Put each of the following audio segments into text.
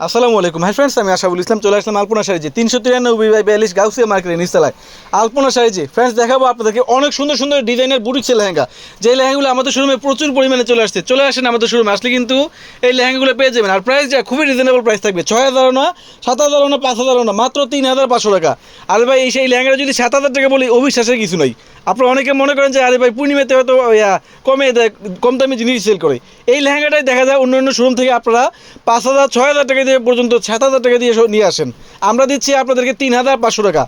আসসালামু আলাইকুম। হ্যাঁ ফ্রেন্ডস আমি আশাবুল ইসলাম চলে আসলাম আলপনা সাইজে তিনশো তিরানব্বই বাই বিয়াল্লিশ গাউসিয়া মার্কেটের নিচতলায়। আলপনা সাইজে ফ্রেন্ডস দেখাবো আপনাদেরকে অনেক সুন্দর সুন্দর ডিজাইনের বুটিক্স লেহেঙ্গা। যে লেহেঙ্গাগুলো আমাদের শোরুমে প্রচুর পরিমাণে চলে আসছে। চলে আসেন আমাদের শোরুমে আসলে কিন্তু এই লেহেঙ্গাগুলো পেয়ে যাবেন। আর প্রাইস যা, খুবই রিজনেবল প্রাইস থাকবে। ছয় হাজার না সাত হাজার না পাঁচ হাজার না মাত্র তিন হাজার পাঁচশো টাকা। আর ভাই, এই সেই লেহেঙ্গাটা যদি সাত হাজার টাকা বলি, অবিশ্বাসের কিছু নয় আপনারা অনেকে মনে করেন যে, আরে ভাই, পূর্ণিমাতে হয়তো কমে দেয়, কম দামে জিনিস সেল করে। এই লেহেঙ্গাটাই দেখা যায় অন্য অন্য শোরুম থেকে আপনারা পাঁচ হাজার, ছয় হাজার টাকা দিয়ে পর্যন্ত সাত হাজার টাকা দিয়ে নিয়ে আসেন। আমরা দিচ্ছি আপনাদেরকে তিন হাজার পাঁচশো টাকা।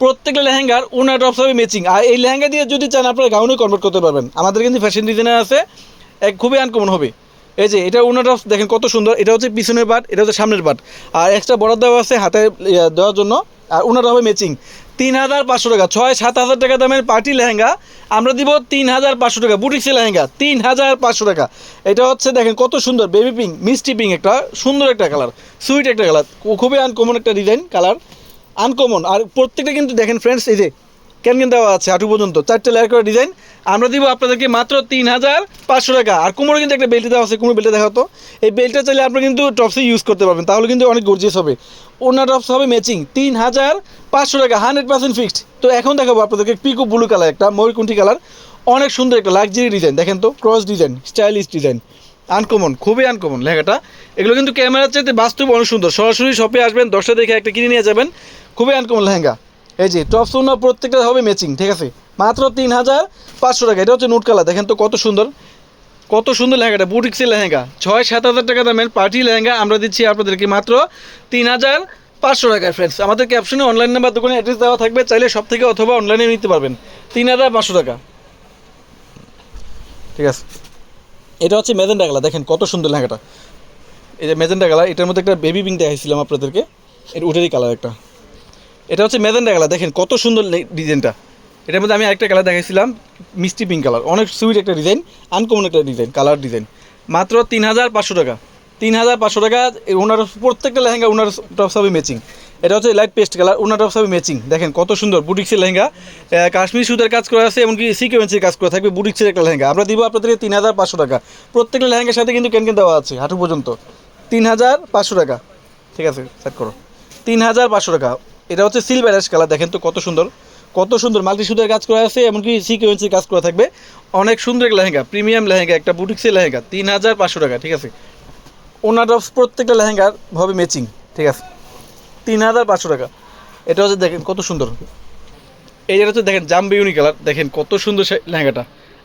প্রত্যেকটা লেহেঙ্গার ওনার ড্রপস হবে ম্যাচিং আর এই লেহেঙ্গা দিয়ে যদি চান, আপনারা গাউনে কনভার্ট করতে পারবেন। আমাদের কিন্তু ফ্যাশন ডিজাইনার আছে, এক খুবই আনকমন হবে এই যে, এটা ওনার ড্রপস দেখেন কত সুন্দর। এটা হচ্ছে পিছনের পাট, এটা হচ্ছে সামনের পাট। আর এক্সট্রা বরাদ দেওয়া আছে হাতে দেওয়ার জন্য। আর ওনার হবে ম্যাচিং তিন হাজার পাঁচশো টাকা। ছয় সাত হাজার টাকা দামের পার্টি লেহেঙ্গা। আমরা দিব তিন হাজার পাঁচশো টাকা। বুটিক্সি লেহেঙ্গা তিন হাজার পাঁচশো টাকা। এটা হচ্ছে দেখেন কত সুন্দর বেবি পিঙ্ক মিষ্টি পিঙ্ক একটা, সুন্দর একটা কালার সুইট একটা কালার খুবই আনকমন একটা ডিজাইন কালার আনকমন আর প্রত্যেকটা কিন্তু দেখেন ফ্রেন্ডস এই যে কেন কেন দেওয়া আছে হাঁটু পর্যন্ত। চারটে লেয়ার করে ডিজাইন আমরা দিব আপনাদেরকে মাত্র তিন হাজার পাঁচশো টাকা। আর কুমড়ো কিন্তু একটা বেল্ট দেওয়া আছে কুমড়ো বেল্টে দেখা হতো এই বেল্টটা চাইলে আপনারা কিন্তু টপসে ইউজ করতে পারবেন। তাহলে কিন্তু অনেক গর্জিয়াস হবে। ওনার টপস হবে ম্যাচিং তিন হাজার পাঁচশো টাকা হান্ড্রেড পার্সেন্ট ফিক্সড তো এখন দেখাবো আপনাদেরকে পিকো ব্লু কালার একটা, ময়ূরকুণ্ঠি কালার অনেক সুন্দর একটা লাক্সারি ডিজাইন দেখেন তো cross design stylish design uncommon খুবই আনকমন লেখাটা। এগুলো কিন্তু ক্যামেরার চাইতে বাস্তব অনেক সুন্দর। সরাসরি শপে আসবেন, দশটা দেখে একটা কিনে নিয়ে যাবেন। খুবই আনকমন লেহেঙ্গা। এই যে, টপ সোনা প্রত্যেকটা হবে ম্যাচিং ঠিক আছে? মাত্র তিন হাজার পাঁচশো টাকা, এটা হচ্ছে নোট কালার দেখেন তো কত সুন্দর। কত সুন্দর লেহেঙ্গাটা বুটিক্সের লেহেঙ্গা। ছয় সাত হাজার টাকা দামের পার্টি লেহেঙ্গা আমরা দিচ্ছি আপনাদেরকে মাত্র তিন হাজার পাঁচশো টাকায় ফ্রেন্ডস আমাদের ক্যাপশনে অনলাইন নাম্বার দোকানে অ্যাড্রেস দেওয়া থাকবে, চাইলে সব থেকে অথবা অনলাইনে নিতে পারবেন। তিন হাজার পাঁচশো টাকা। ঠিক আছে? এটা হচ্ছে মেজেন্ডা কালার দেখেন কত সুন্দর লেহেঙ্গাটা। এই যে মেজেন্ডা কালার এটার মধ্যে একটা বেবি পিঙ্ক দেখাইছিলাম আপনাদেরকে। এটা উঠেরই কালার একটা। এটা হচ্ছে মেজেন্ডা কালার, দেখেন কত সুন্দর ডিজাইনটা। এটার মধ্যে আমি আরেকটা কালার দেখাইছিলাম, মিষ্টি পিঙ্ক কালার। অনেক সুইট একটা ডিজাইন আনকমন একটা ডিজাইন, কালার ডিজাইন। মাত্র তিন হাজার পাঁচশো টাকা। তিন হাজার পাঁচশো টাকা ওনার প্রত্যেকটা লেহেঙ্গা ওনার টপস হবে ম্যাচিং এটা হচ্ছে লাইট পেস্ট কালার ওনার টপস হবে ম্যাচিং দেখেন কত সুন্দর বুটিক্সের লেহেঙ্গা। কাশ্মীর সুতার কাজ করা আছে, এমনকি সিকোয়েন্সের কাজ করা থাকবে বুটিক্সের একটা লেহেঙ্গা। আমরা দিব আপনাদেরকে তিন হাজার পাঁচশো টাকা। প্রত্যেকটা লেহেঙ্গার সাথে কিন্তু কেন কেন দেওয়া আছে, হাঁটু পর্যন্ত। তিন হাজার পাঁচশো টাকা। ঠিক আছে সেট করো। তিন হাজার পাঁচশো টাকা। এটা হচ্ছে সিলভার অ্যাশ কালার দেখেন তো কত সুন্দর। কত সুন্দর মাল্টি সুদের কাজ করা আছে, এমনকি সিকোয়েন্সের কাজ করা থাকবে। অনেক সুন্দর লেহেঙ্গা প্রিমিয়াম লেহেঙ্গা, একটা বুটিক্সের লেহেঙ্গা, তিন হাজার পাঁচশো টাকা, ঠিক আছে? ওনার প্রত্যেকটা লেহেঙ্গার হবে ম্যাচিং ঠিক আছে? তিন হাজার পাঁচশো টাকা। এটা হচ্ছে দেখেন কত সুন্দর। এই যেটা হচ্ছে দেখেন জাম বিউনি কালার দেখেন কত সুন্দর লেহেঙ্গাটা।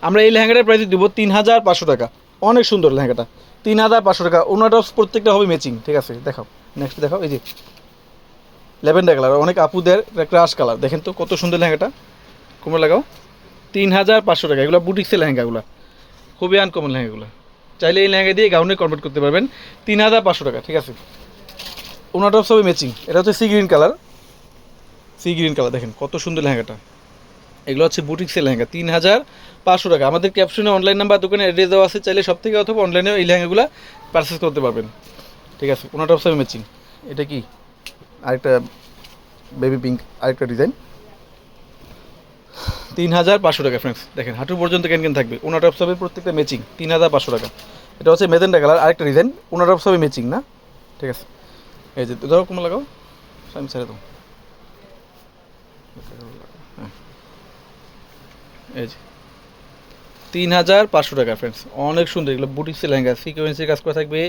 আমরা এই লেহেঙ্গাটার প্রাইস দেবো তিন হাজার পাঁচশো টাকা। অনেক সুন্দর লেহেঙ্গাটা। তিন হাজার পাঁচশো টাকা। ওনার প্রত্যেকটা হবে ম্যাচিং ঠিক আছে? দেখাও। নেক্সট দেখাও। এই যে ল্যাভেন্ডার কালার, অনেক আপুদের ক্রাশ কালার। দেখেন তো কত সুন্দর লেহেঙ্গাটা। কমে লাগাও। তিন হাজার পাঁচশো টাকা। এগুলো বুটিক্সের লেহেঙ্গাগুলো। খুবই আনকমন লেহেঙ্গাগুলো। চাইলে এই লেহেঙ্গা দিয়ে গাউনে কনভার্ট করতে পারবেন। তিন হাজার পাঁচশো টাকা, ঠিক আছে? ওনার টপ সবই ম্যাচিং এটা হচ্ছে sea green colour sea green colour দেখেন কত সুন্দর লেহেঙ্গাটা। এগুলো হচ্ছে বুটিক্সের লেহেঙ্গা। তিন হাজার পাঁচশো টাকা। আমাদের ক্যাপশনে অনলাইন নাম্বার দোকানে অ্যাড্রেস দেওয়া আছে। চাইলে সব থেকে অথবা অনলাইনে এই লেহেঙ্গাগুলো পারচেস করতে পারবেন। ঠিক আছে? ওনার টপ সবই ম্যাচিং এটা কি? আরেকটা বেবি পিঙ্ক আরেকটা ডিজাইন তিন হাজার পাঁচশো টাকা ফ্রেন্ডস দেখেন হাঁটু পর্যন্ত কেন কেন থাকবে? ওনার টপ সবের প্রত্যেকটা ম্যাচিং তিন হাজার পাঁচশো টাকা। এটা হচ্ছে মেজেন্ডা কালার আরেকটা ডিজাইন ওনার টপ সবই ম্যাচিং না? ঠিক আছে। এই যে, ধরো কমে লাগাও, আমি ছেড়ে দাও হ্যাঁ। এই যে তিন হাজার পাঁচশো টাকা ফ্রেন্ডস অনেক সুন্দর, এগুলো বুটিক্সের লেহেঙ্গা সিকোয়েন্সের কাজ করা থাকবে,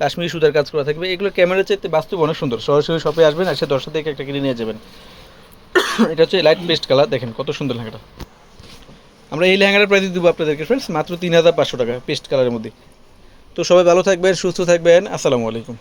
কাশ্মীরি সুতার কাজ করা থাকবে। এগুলো ক্যামেরার চাইতে বাস্তব অনেক সুন্দর। সরাসরি শপে আসবেন, এসে দশটা থেকে একটা কিনে নিয়ে যাবেন। এটা হচ্ছে লাইট পেস্ট কালার দেখেন কত সুন্দর লেহেঙ্গাটা। আমরা এই লেহেঙ্গাটার প্রাইস দেবো আপনাদেরকে ফ্রেন্ডস মাত্র তিন হাজার পাঁচশো টাকা পেস্ট কালারের মধ্যে। তো সবাই ভালো থাকবেন, সুস্থ থাকবেন, আসসালামু আলাইকুম।